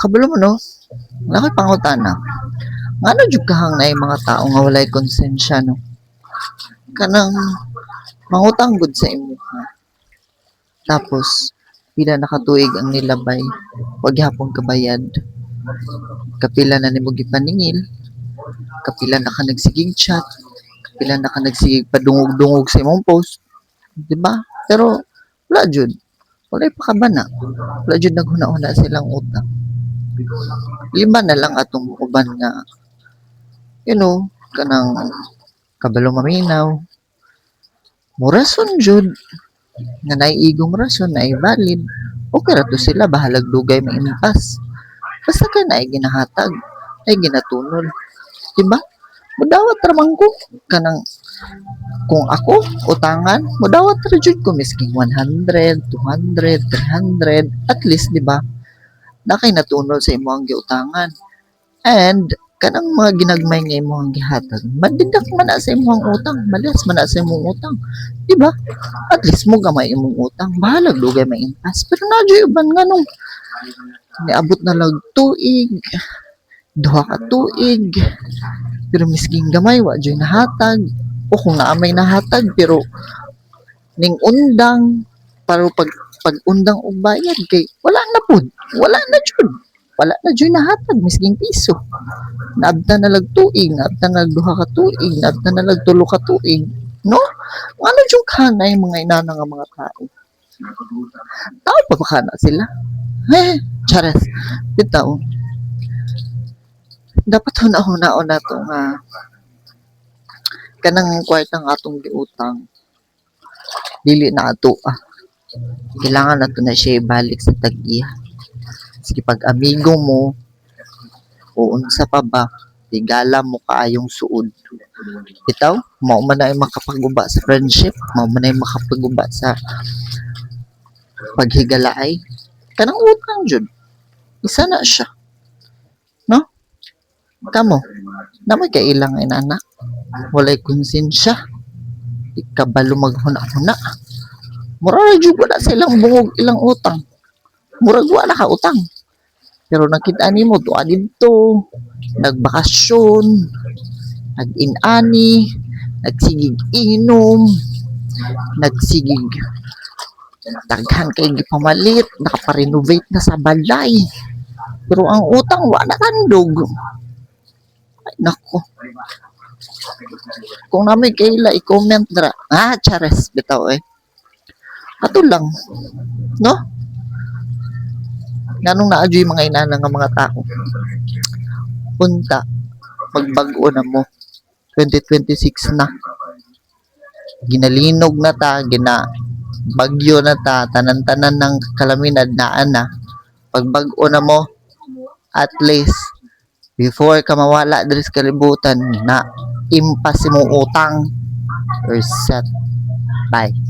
Kabalo mo no? Nakay pangutana. Ngano jud kahang na mga tao nga walay konsensya no? Kanang mangutang gud sa imo. Tapos pila nakatuig ang nilabay, wag hapon kabayad. Kapila na nimo gipaningil, kapila na ka nagsigig chat, kapila na ka nagsigig padungog-dungog sa imong post, di ba? Pero wala jud. Wala pa kabana. Wala jud naghuna-una silang utang. Lima na lang atong uban nga you know, kanang kabalo maminaw. Murason jud nga naiigong rason na valid. Okay ra sila bahalag dugay maimpas. Basta ka na ginahatag, ay ginatunol. Diba? Mudawat ramang ko kanang kung ako utangan, mudawat ra jud ko misking 100, 200, 300, at least di ba? Na kay natunol sa imo ang giutangan. And kanang mga ginagmay nga imo ang gihatag, madidak man na sa imong utang, malas man na sa imong utang. Di ba? At least mo gamay imong utang, bahalag dugay may impas. Pero nadyo uban nga nung niabot na lag tuig, duha ka tuig, pero misking gamay, wa dyo'y nahatag. O kung naamay nahatag, pero ning undang, para pag pag undang og bayad kay wala na pud wala na jud. Wala na jud nahatag misking piso. Naabta na lag tuig naabta na lag duha ka tuig naabta na lag tulo ka tuig no? Ano jud kanay mga inana nga mga tao? Tao pa kana sila? Eh charas. Bitaw. Dapat hunahuna na to nga kanang kwartang atong giutang. Dili na ato ah. Kailangan na to na siya ibalik sa tag-iya. Sige pag amigo mo o unsa pa ba tigala mo kaayong suod. Bitaw mao man ay makapaguba sa friendship mao man ay makapaguba sa paghigalaay. Kanang utang jud. Isa na siya kamo. Namay kay ilang inana walay konsensya. Ikabalo maghuna-huna. Mura na jud wala sa ilang bungog ilang utang. Murag wala ka utang. Pero nakita nimo tuwa dito nagbakasyon. Nag-inani. Nagsigig inom. Nagsigig daghan kay gipamalit. Nakaparenovate na sa balay. Pero ang utang wala tandog ay nako kung namin kaila i-comment dra. Ah chares bitaw eh. Ato lang no? Nganong naadyoy mga inana nga mga tao. Unta magbag-o na mo. 2026 na. Ginalinog na ta gina bagyo na ta tanan-tanan ng kalaminad na na pagbag-o na mo at least before ka mawala diri sa kalibutan na impas mo utang. Or set. Bye